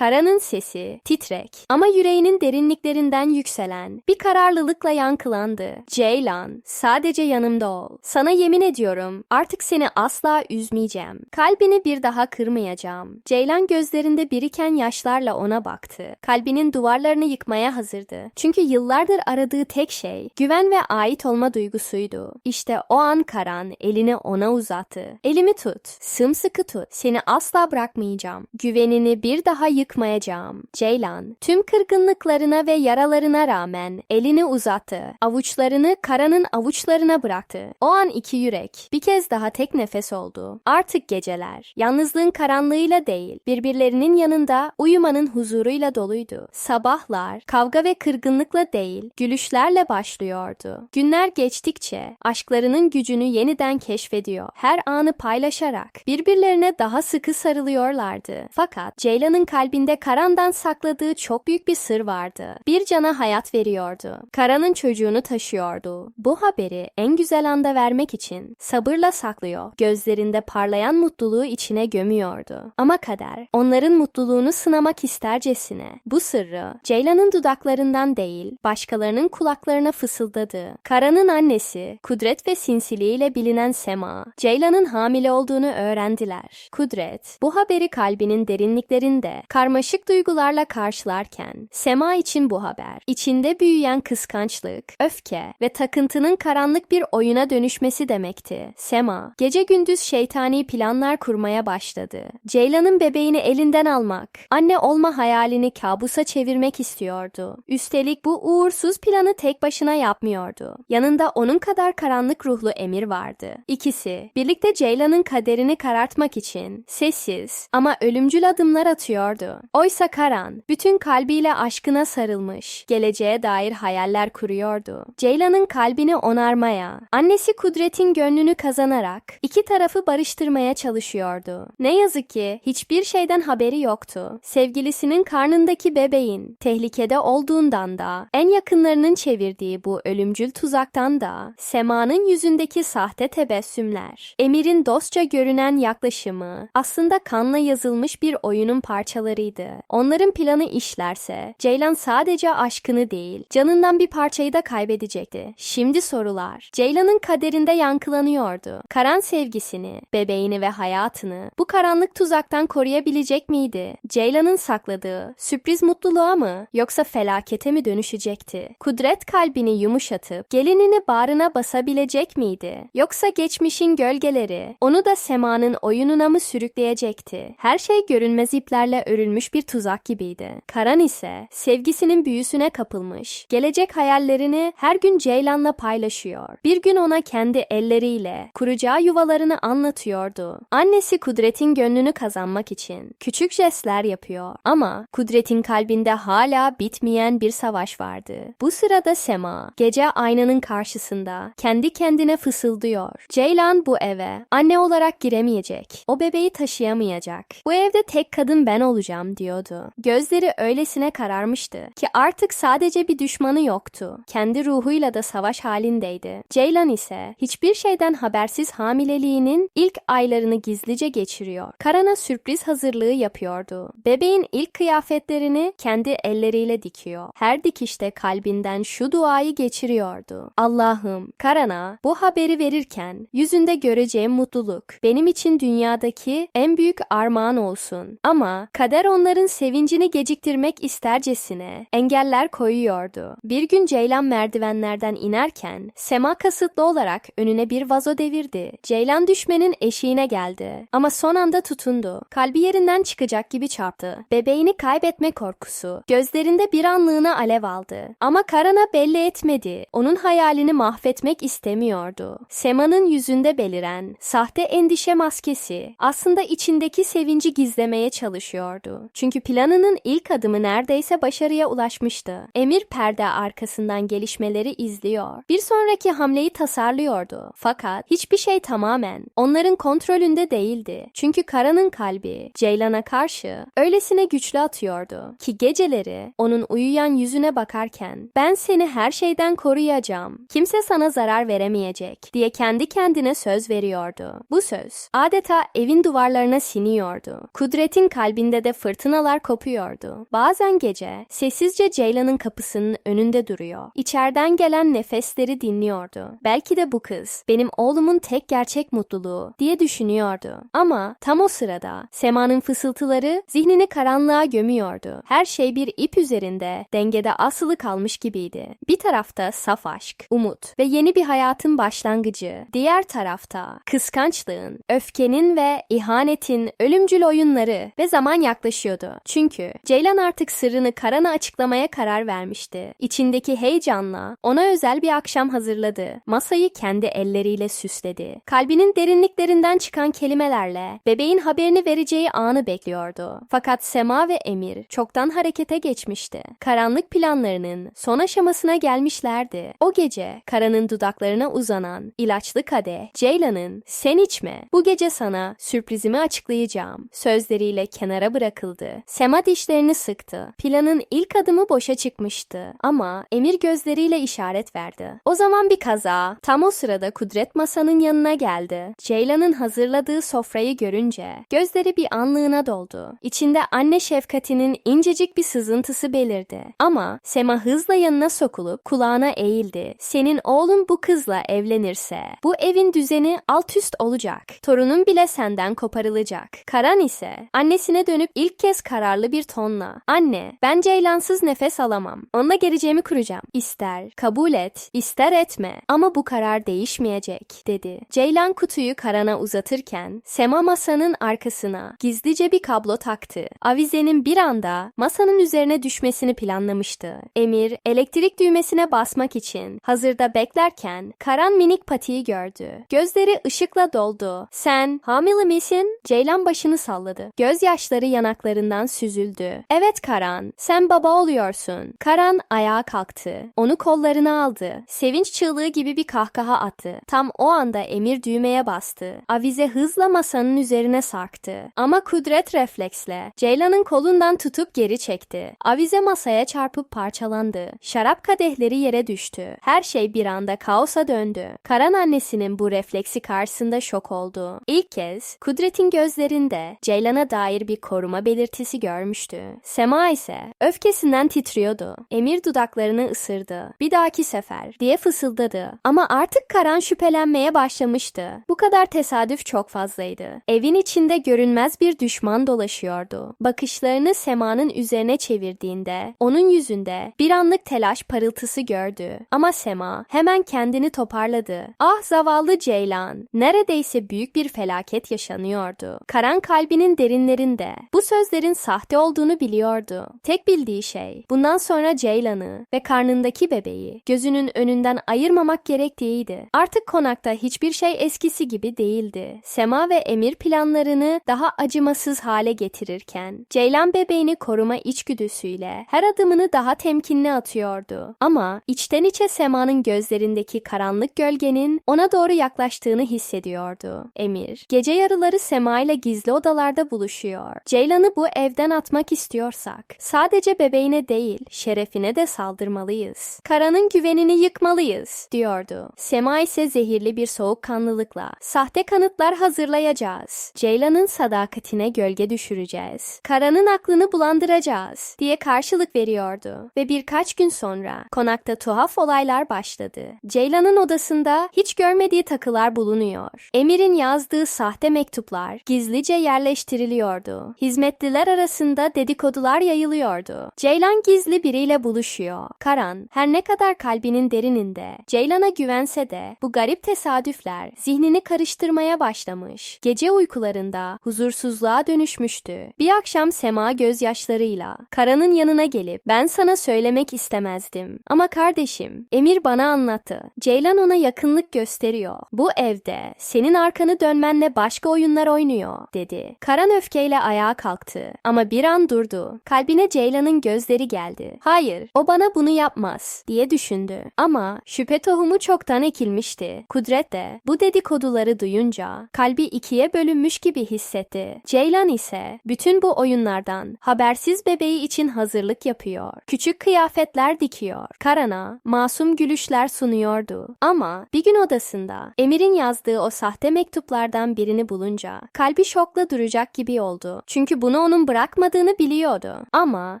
Karan'ın sesi titrek ama yüreğinin derinliklerinden yükselen bir kararlılıkla yankılandı. Ceylan, sadece yanımda ol. Sana yemin ediyorum artık seni asla üzmeyeceğim. Kalbini bir daha kırmayacağım. Ceylan gözlerinde biriken yaşlarla ona baktı. Kalbinin duvarlarını yıkmaya hazırdı. Çünkü yıllardır aradığı tek şey güven ve ait olma duygusuydu. İşte o an Karan elini ona uzattı. Elimi tut, sımsıkı tut. Seni asla bırakmayacağım. Güvenini bir daha yıkmayacağım. Ceylan, tüm kırgınlıklarına ve yaralarına rağmen elini uzattı. Avuçlarını Karan'ın avuçlarına bıraktı. O an iki yürek bir kez daha tek nefes oldu. Artık geceler, yalnızlığın karanlığıyla değil, birbirlerinin yanında uyumanın huzuruyla doluydu. Sabahlar, kavga ve kırgınlıkla değil, gülüşlerle başlıyordu. Günler geçtikçe aşklarının gücünü yeniden keşfediyor. Her anı paylaşarak birbirlerine daha sıkı sarılıyorlardı. Fakat Ceylan'ın kalbinde Karan'dan sakladığı çok büyük bir sır vardı. Bir cana hayat veriyordu. Karan'ın çocuğunu taşıyordu. Bu haberi en güzel anda vermek için sabırla saklıyor. Gözlerinde parlayan mutluluğu içine gömüyordu. Ama kader onların mutluluğunu sınamak istercesine bu sırrı Ceylan'ın dudaklarından değil başkalarının kulaklarına fısıldadı. Karan'ın annesi kudret ve sinsiliğiyle bilinen Sema Ceylan'ın hamile olduğunu öğrendiler. Kudret bu haberi kalbinin derinliklerinde karmaşık duygularla karşılarken Sema için bu haber içinde büyüyen kıskançlık, öfke ve takıntının karanlık bir oyuna dönüşmesi demekti. Sema gece gündüz şeytani planlar kurmaya başladı. Ceylan'ın bebeğini elinden almak, anne olma hayalini kabusa çevirmek istiyordu. Üstelik bu uğursuz planı tek başına yapmıyordu. Yanında onun kadar karanlık ruhlu Emir vardı. İkisi birlikte Ceylan'ın kaderini karartmak için sessiz ama ölümcül adımlar atıyordu. Oysa Karan bütün kalbiyle aşkına sarılmış, geleceğe dair hayaller kuruyordu. Ceylan'ın kalbini onarmaya, annesi Kudret'in gönlünü kazanarak iki tarafı barıştırmaya çalışıyordu. Ne yazık ki hiçbir şeyden haberi yoktu. Sevgilisinin karnındaki bebeğin tehlikede olduğundan da, en yakınlarının çevirdiği bu ölümcül tuzaktan da, Sema'nın yüzündeki sahte tebessümler, Emir'in dostça görünen yaklaşımı aslında kanla yazılmış bir oyunun parçalarıydı. Onların planı işlerse Ceylan sadece aşkını değil, canından bir parçayı da kaybedecekti. Şimdi sorular. Ceylan'ın kaderinde yankılanıyordu. Karan sevgisini, bebeğini ve hayatını bu karanlık tuzaktan koruyabilecek miydi? Ceylan'ın sakladığı sürpriz mutluluğa mı yoksa felakete mi dönüşecekti? Kudret kalbini yumuşatıp gelinini bağrına basabilecek miydi? Yoksa geçmişin gölgeleri onu da semanın oyununa mı sürükleyecekti? Her şey görünmez iplerle örülmüş bir tuzak gibiydi. Karan ise sevgisinin büyüsüne kapılmış, gelecek hayallerini her gün Ceylan'la paylaşıyor. Bir gün ona kendi elleriyle kuracağı yuvalarını anlatıyordu. Annesi Kudret'in gönlünü kazanmak için küçük jestler yapıyor. Ama Kudret'in kalbinde hala bitmeyen bir savaş vardı. Bu sırada Sema, gece aynanın karşısında kendi kendine fısıldıyor. Ceylan bu eve anne olarak giremeyecek. O bebeği taşıyamayacak. Bu evde tek kadın ben olacağım diyordu. Gözleri öylesine kararmıştı ki artık sadece bir düşmanı yoktu. Kendi ruhuyla da savaş halindeydi. Ceylan ise hiçbir şeyden habersiz hamileliğinin ilk aylarını gizlice geçiriyor. Karan'a sürpriz hazırlığı yapıyordu. Bebeğin ilk kıyafetlerini kendi elleriyle dikiyor. Her dikişte kalbinden şu duayı geçiriyordu. Allah'ım Karan'a bu haberi verirken yüzünde göreceğim mutluluk benim için dünyadaki en büyük armağan olsun. Ama kader onların sevincini geciktirmek istercesine engeller koyuyordu. Bir gün Ceylan merdivenlerden inerken Sema kasıtlı olarak önüne bir vazo devirdi. Ceylan düşmenin eşiğine geldi ama son anda tutundu. Kalbi yerinden çıkacak gibi çarptı. Bebeğini kaybetme korkusu gözlerinde bir anlığına alev aldı. Ama Karan'a belli etmedi. Onun hayalini mahvetmek istemiyordu. Sema'nın yüzünde beliren sahte endişe maskesi aslında içindeki sevinci gizlemeye çalışıyordu. Çünkü planının ilk adımı neredeyse başarıya ulaşmıştı. Emir perde arkasından gelişmeleri izliyor. Bir sonraki hamleyi tasarlıyordu. Fakat hiçbir şey tamamen onların kontrolünde değildi. Çünkü Karan'ın kalbi Ceylan'a karşı öylesine güçlü atıyordu ki geceleri onun uyuyan yüzüne bakarken ben seni her şeyden koruyacağım. Kimse sana zarar veremeyecek diye kendi kendine söz veriyordu. Bu söz adeta evin duvarlarına siniyordu. Kudret'in kalbinde de fırtına fırtınalar kopuyordu. Bazen gece sessizce Ceylan'ın kapısının önünde duruyor. İçeriden gelen nefesleri dinliyordu. Belki de bu kız benim oğlumun tek gerçek mutluluğu diye düşünüyordu. Ama tam o sırada Sema'nın fısıltıları zihnini karanlığa gömüyordu. Her şey bir ip üzerinde dengede asılı kalmış gibiydi. Bir tarafta saf aşk, umut ve yeni bir hayatın başlangıcı. Diğer tarafta kıskançlığın, öfkenin ve ihanetin ölümcül oyunları ve zaman yaklaşıyordu. Çünkü Ceylan artık sırrını Karan'a açıklamaya karar vermişti. İçindeki heyecanla ona özel bir akşam hazırladı. Masayı kendi elleriyle süsledi. Kalbinin derinliklerinden çıkan kelimelerle bebeğin haberini vereceği anı bekliyordu. Fakat Sema ve Emir çoktan harekete geçmişti. Karanlık planlarının son aşamasına gelmişlerdi. O gece Karan'ın dudaklarına uzanan ilaçlı kadeh Ceylan'ın sen içme bu gece sana sürprizimi açıklayacağım sözleriyle kenara bırakıldı. Sema dişlerini sıktı. Planın ilk adımı boşa çıkmıştı ama Emir gözleriyle işaret verdi. O zaman bir kaza tam o sırada Kudret masanın yanına geldi. Ceylan'ın hazırladığı sofrayı görünce gözleri bir anlığına doldu. İçinde anne şefkatinin incecik bir sızıntısı belirdi. Ama Sema hızla yanına sokulup kulağına eğildi. Senin oğlun bu kızla evlenirse bu evin düzeni alt üst olacak. Torunun bile senden koparılacak. Karan ise annesine dönüp ilk kez kararlı bir tonla Anne ben Ceylansız nefes alamam. Onunla geleceğimi kuracağım. İster kabul et, ister etme ama bu karar değişmeyecek dedi. Ceylan kutuyu Karan'a uzatırken Sema masanın arkasına gizlice bir kablo taktı. Avizenin bir anda masanın üzerine düşmesini planlamıştı. Emir elektrik düğmesine basmak için hazırda beklerken Karan minik patiyi gördü. Gözleri ışıkla doldu. Sen hamile misin? Ceylan başını salladı. Gözyaşları yanaklarından süzüldü. Evet Karan, sen baba oluyorsun. Karan ayağa kalktı. Onu kollarına aldı. Sevinç çığlığı gibi bir kahkaha attı. Tam o anda Emir düğmeye bastı. Avize hızla masanın üzerine sarktı. Ama kudret refleksle Ceylan'ın kolundan tutup geri çekti. Avize masaya çarpıp parçalandı. Şarap kadehleri yere düştü. Her şey bir anda kaosa döndü. Karan annesinin bu refleksi karşısında şok oldu. İlk kez Kudret'in gözlerinde Ceylan'a dair bir koruma belirtisi görmüştü. Sema ise öfkesinden titriyordu. Emir dudaklarını ısırdı. Bir dahaki sefer diye fısıldadı. Ama artık Karan şüphelenmeye başlamıştı. Bu kadar tesadüf çok fazlaydı. Evin içinde görünmez bir düşman dolaşıyordu. Bakışlarını Sema'nın üzerine çevirdiğinde onun yüzünde bir anlık telaş parıltısı gördü. Ama Sema hemen kendini toparladı. Ah zavallı Ceylan. Neredeyse büyük bir felaket yaşanıyordu. Karan kalbinin derinlerinde bu sözlerin sahte olduğunu biliyordu. Tek bildiği şey bundan sonra Ceylan'ı ve karnındaki bebeği gözünün önünden ayırmamak gerektiğiydi. Artık konakta hiçbir şey eskisi gibi değildi. Sema ve Emir planlarını daha acımasız hale getirirken Ceylan bebeğini koruma içgüdüsüyle her adımını daha temkinli atıyordu. Ama içten içe Sema'nın gözlerindeki karanlık gölgenin ona doğru yaklaştığını hissediyordu. Emir, gece yarıları Sema ile gizli odalarda buluşuyor. Ceylan'ı bu evden atmak istiyorsak sadece bebeğine değil şerefine de saldırmalıyız. Karan'ın güvenini yıkmalıyız diyordu. Sema ise zehirli bir soğukkanlılıkla sahte kanıtlar hazırlayacağız. Ceylan'ın sadakatine gölge düşüreceğiz. Karan'ın aklını bulandıracağız diye karşılık veriyordu. Ve birkaç gün sonra konakta tuhaf olaylar başladı. Ceylan'ın odasında hiç görmediği takılar bulunuyor. Emir'in yazdığı sahte mektuplar gizlice yerleştiriliyordu. Hizmetliler arasında dedikodular yayılıyordu. Ceylan gizli biriyle buluşuyor. Karan her ne kadar kalbinin derininde Ceylan'a güvense de bu garip tesadüfler zihnini karıştırmaya başlamış. Gece uykularında huzursuzluğa dönüşmüştü. Bir akşam Sema gözyaşlarıyla Karan'ın yanına gelip ben sana söylemek istemezdim. Ama kardeşim Emir bana anlattı. Ceylan ona yakınlık gösteriyor. Bu evde senin arkanı dönmenle başka oyunlar oynuyor dedi. Karan öfkeyle ayağa kalktı ama bir an durdu. Kalbine Ceylan'ın gözleri geldi. Hayır o bana bunu yapmaz diye düşündü. Ama şüphe tohumu çoktan ekilmişti. Kudret de bu dedikoduları duyunca kalbi ikiye bölünmüş gibi hissetti. Ceylan ise bütün bu oyunlardan habersiz bebeği için hazırlık yapıyor. Küçük kıyafetler dikiyor. Karan'a masum gülüşler sunuyordu. Ama bir gün odasında Emir'in yazdığı o sahte mektuplardan birini bulunca kalbi şokla duracak gibi oldu. Çünkü bunu onu onun bırakmadığını biliyordu. Ama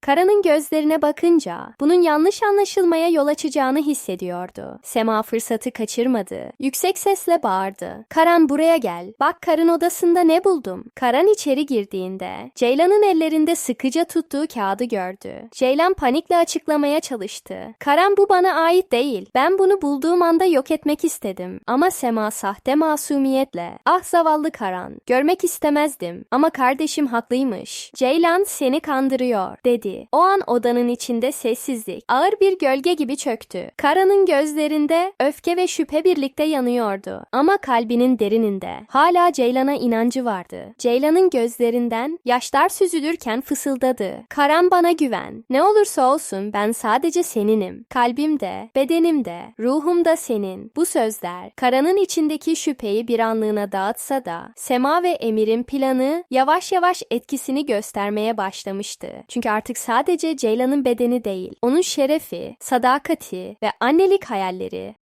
Kara'nın gözlerine bakınca bunun yanlış anlaşılmaya yol açacağını hissediyordu. Sema fırsatı kaçırmadı. Yüksek sesle bağırdı. Karan buraya gel. Bak karın odasında ne buldum. Karan içeri girdiğinde Ceylan'ın ellerinde sıkıca tuttuğu kağıdı gördü. Ceylan panikle açıklamaya çalıştı. Karan bu bana ait değil. Ben bunu bulduğum anda yok etmek istedim. Ama Sema sahte masumiyetle. Ah zavallı Karan. Görmek istemezdim. Ama kardeşim haklıymış. Ceylan seni kandırıyor dedi. O an odanın içinde sessizlik. Ağır bir gölge gibi çöktü. Karan'ın gözlerinde öfke ve şüphe birlikte yanıyordu. Ama kalbinin derininde hala Ceylan'a inancı vardı. Ceylan'ın gözlerinden yaşlar süzülürken fısıldadı. Karan bana güven. Ne olursa olsun ben sadece seninim. Kalbimde, bedenimde, ruhumda senin. Bu sözler Karan'ın içindeki şüpheyi bir anlığına dağıtsa da Sema ve Emir'in planı yavaş yavaş etkisini göstermeye başlamıştı. Çünkü artık sadece Ceylan'ın bedeni değil, onun şerefi, sadakati ve annelik hayalleri